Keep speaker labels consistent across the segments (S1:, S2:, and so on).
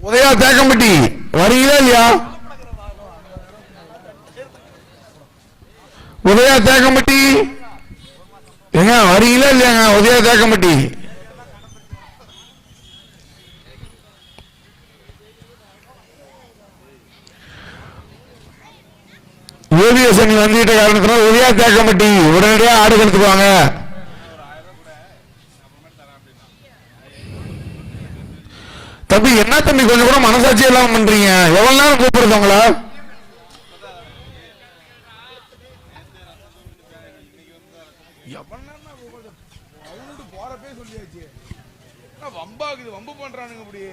S1: உதயா தேக்கம்பட்டி வரீங்களா இல்லையா? உதயா தேக்கம்பட்டி ஏங்க வரீங்களா இல்லையாங்க? உதயா தேக்கம்பட்டி ஏவிஎஸ் அணி வந்துகிட்ட காரணத்தினால் உதயா தேக்கம்பட்டி உடனடியாக ஆடு கெடுத்துக்குவாங்க தம்பி என்ன தம்பி கொஞ்சம் கூட மனசாட்சி எல்லாம் பண்றீங்க? எவ்வளவு நேரம் கூப்பிடுறது உங்கள?
S2: போறப்பே சொல்லியாச்சு. என்ன வம்பாக்குது வம்பு பண்றானுங்க இப்படி.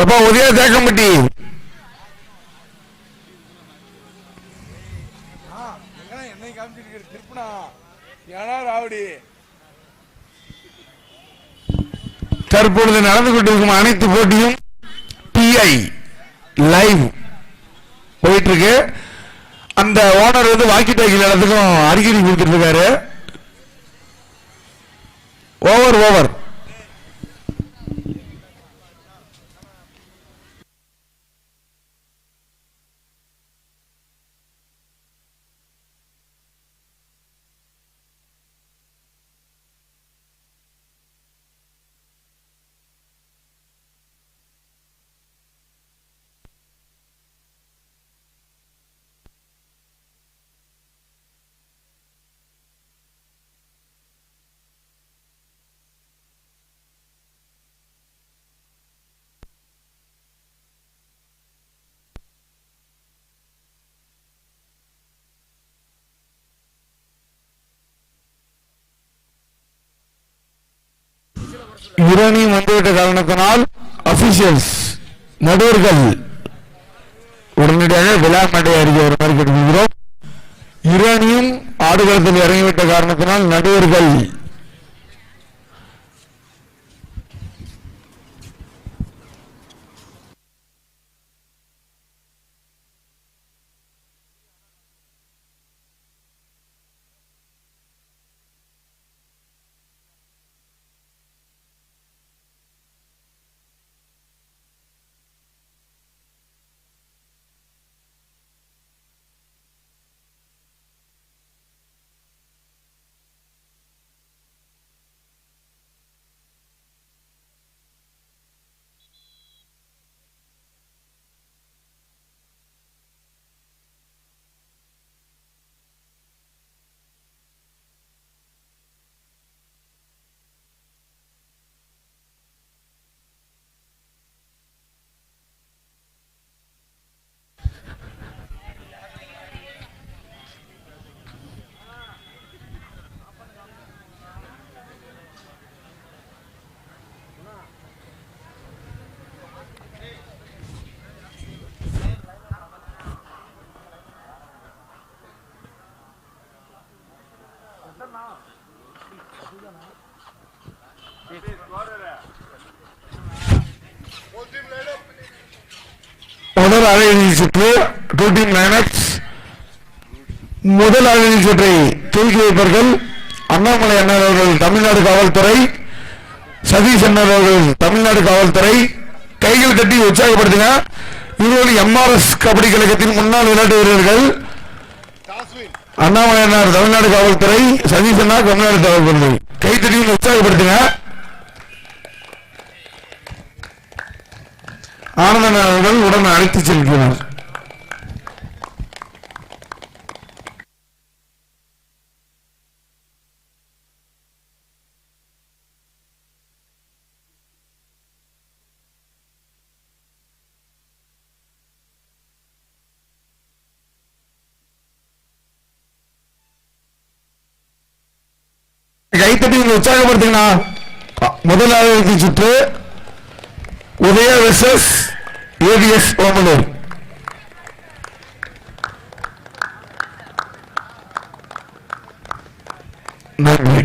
S1: எப்பா உதய தேக்கம்பட்டி
S2: என்னை காமிச்சிட்டு இருக்கிற திருப்புனா? ஏன்னா ராவடி?
S1: தற்பொழுது நடந்து கொண்டிருக்கும் அனைத்து போட்டியும் பிஐ லைவ் போயிட்டு இருக்கு அந்த ஓனர் வந்து வாக்கி டாக்கி எல்லாத்துக்கும் அறிகுறி கொடுத்துட்டு இருக்காரு. ஓவர் ஓவர் யுரேனியம் வந்துவிட்ட காரணத்தினால் அபிஷியல்ஸ் நடுவர்கள் உடனடியாக விழா மேடை அறிக்கை வருமாறு கேட்டுக்கொள்கிறோம். யுரேனியம் ஆடுகளத்தில் இறங்கிவிட்ட காரணத்தினால் நடுவர்கள் முதல் அரையிறுதி சுற்று டூட்டி டீம் முதல் அரையிறுதி சுற்றை தூக்கி வைப்பார்கள் அண்ணாமலை அண்ணன் அவர்கள் தமிழ்நாடு காவல்துறை சதீஷ் அண்ணன் அவர்கள் தமிழ்நாடு காவல்துறை கைகள் கட்டி உற்சாகப்படுத்துங்க இருவரும் எம்ஆர்எஸ் கபடி கழகத்தின் முன்னாள் விளையாட்டு வீரர்கள். அண்ணாமலை தமிழ்நாடு காவல்துறை. சதீஷ் அண்ணா தமிழ்நாடு காவல்துறை. கைத்தட்டியும் உற்சாகப்படுத்துங்க ஆனந்தன் அவர்கள் உடன் அழைத்து செல்கிறார். கைத்தட்டி நீங்க உற்சாகப்படுத்துங்கண்ணா. முதலாவது சுற்று. உதய வெர்சஸ் ஏவிஎஸ் ஓமலூர் நன்றி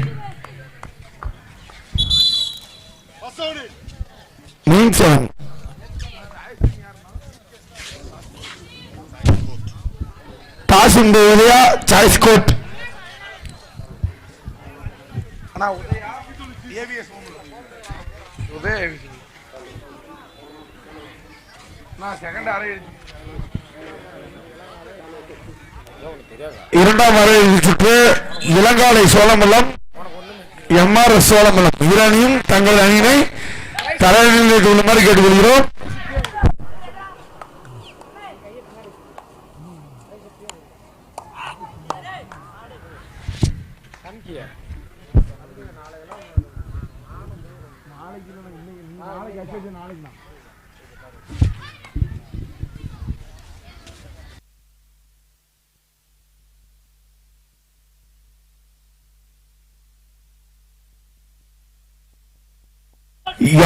S1: டாஸ் இந்த உதயா சாய்ஸ் கோட்
S2: அண்ணா உதயா ஏவிஎஸ் உதயா ஏவிஎஸ் அரை
S1: இரண்டாம் அரையிறுதி சுற்று இளங்காலை சோழமலம் எம்ஆர்எஸ் சோழமலம் ஈரானியும் தங்கள் அணியினை தலைநிலைக்கு உள்ளமாறு கேட்டுக்கொள்கிறோம்.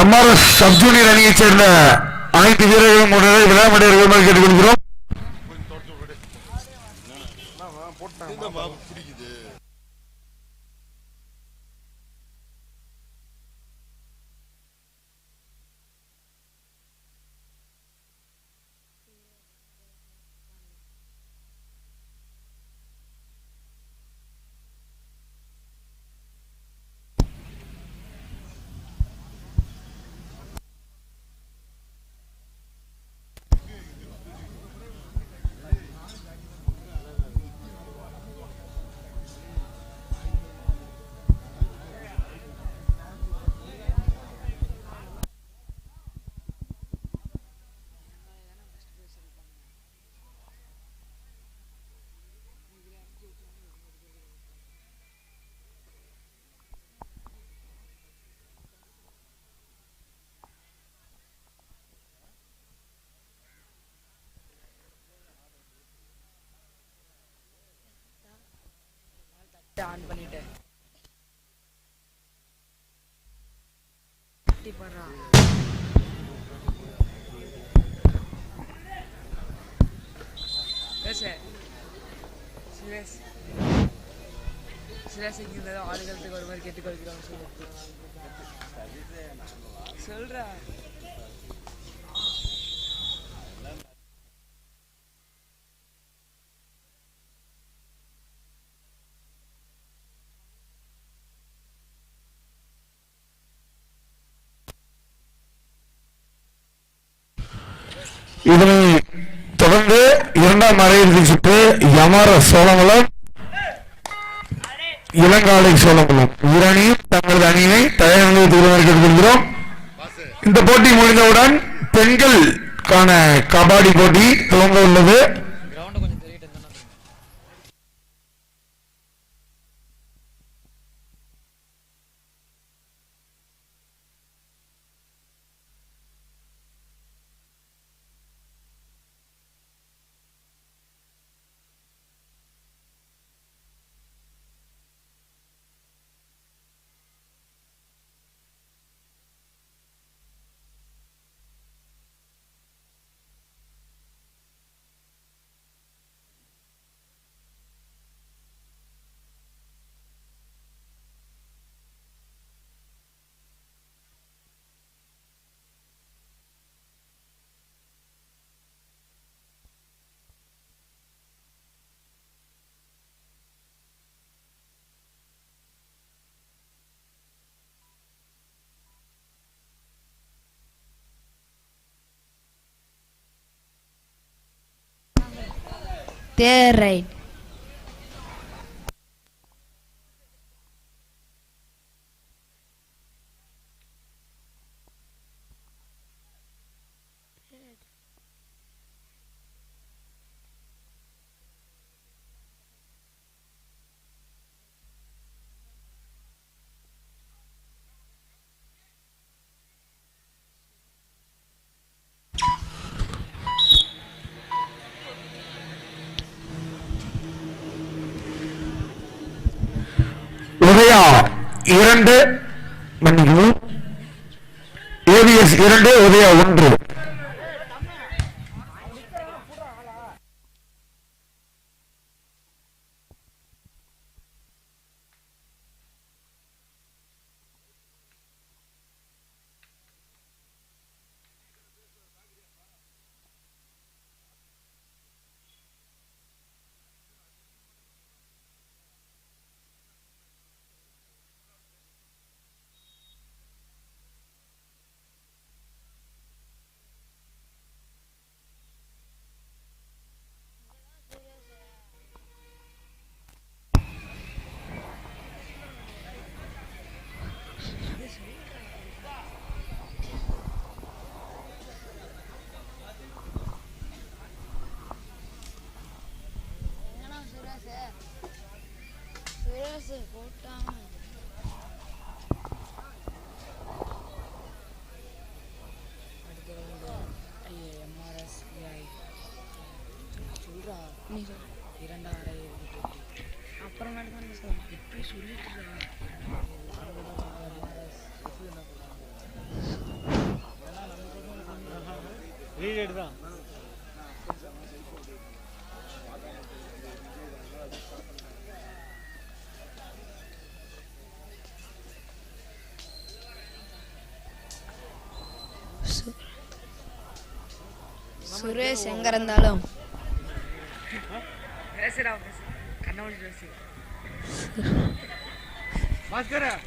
S1: எம்ஆர்எஸ் சப் ஜூனியர் அணியைச் சேர்ந்த அனைத்து வீரர்களும் உடனே விளையாட்டு வருமாறு கேட்டுக்கொள்கிறோம்.
S3: ஆன் பண்ணிட்டேன் கட்டி போடுறான் பேச சுரேஷ் சுரேஷ் இங்க இருந்தாலும் ஆளுகளுக்கு ஒரு மாதிரி கேட்டுக்கொள்கிறோம் சொல்றா.
S1: இதனை தொடர்ந்து இரண்டாம் அரையிறுதி சுற்று யமர சோழமலம் இளங்காலை சோழமலம். இரணியும் தங்களது அணியினை தயார் நிலையத்தில் வருமாறு இந்த போட்டி முடிந்தவுடன் பெண்களுக்கான கபாடி போட்டி துவங்க உள்ளது. terrein இரண்டு மன்னிக்கவும். ஏவிஎஸ் இரண்டு உதயா ஒன்று.
S3: ரீடேட் தான் சுரேஷ் எங்க இருந்தாலும்.
S4: பேசுறா பேசு. கண்ணவழி பேசு. Máscara.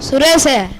S4: Sureza.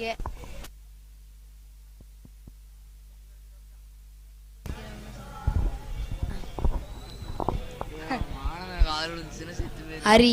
S4: ஓகே
S3: ஹரி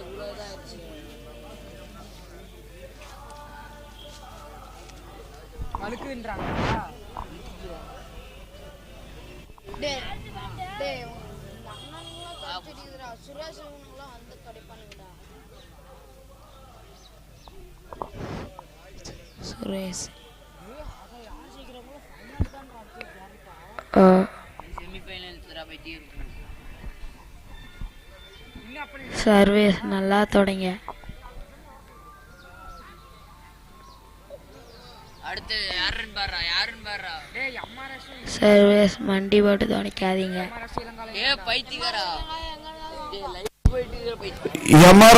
S5: இவ்வளோ இதாக ஆச்சு சுரேஷ்
S3: டே டே
S4: அண்ணனுங்களாம் சுரேஷ் அவனுங்களாம் வந்து கிடைப்பானுங்கடா
S6: சுரேஷ்.
S5: செமிஃபைனல் சூறாக
S3: போயிட்டே இருக்கும்
S6: சர்வீஸ் நல்லா தொடங்க.
S5: அடுத்து யாருன்னு பாடுறா யாருன்னு பாடுறா
S3: டேய் அம்மா ரசம்
S6: சர்வீஸ் மண்டி போட்டு துடைக்காதீங்க.
S3: அம்மா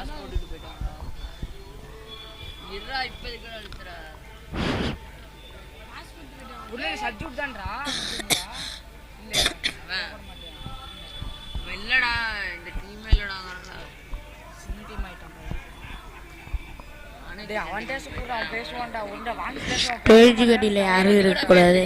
S5: காசு போட்டுட்டு போயிட்டாங்க. இருடா இப்ப இருக்கிற அழுத்துறா?
S3: உள்ள சப்ஜூட் தான்டா இல்ல
S5: அவன் இல்லடா இந்த டீமே இல்லடாங்கிறா
S3: டீம் ஆயிட்டான் டேய் அவன் பேச கூட அவன் பேசுவான்டா. உன்ட வாங்கி பேசுவான்.
S6: பேஜ் கடியில் யாரும் இருக்கக்கூடாது.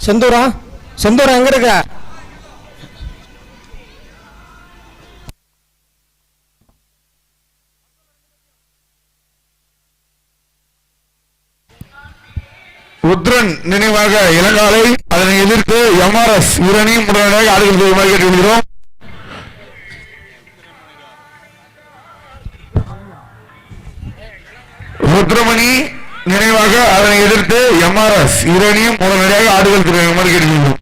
S7: செந்தூரா? செந்தூரா எங்க இருக்க?
S1: உத்ரன் நினைவாக இளங்காலை அதனை எதிர்த்து எம்ஆர்எஸ் இரணியும் உடனடியாக ஆடுகள் செய்யுமாறு கேட்டுக்கொள்கிறோம் ருத்ரமணி நினைவாக அதனை எதிர்த்து எம்ஆர்எஸ் இரணியும் உடனடியாக ஆடுகள் செய்யுமாறு கேட்டுக்கிறோம்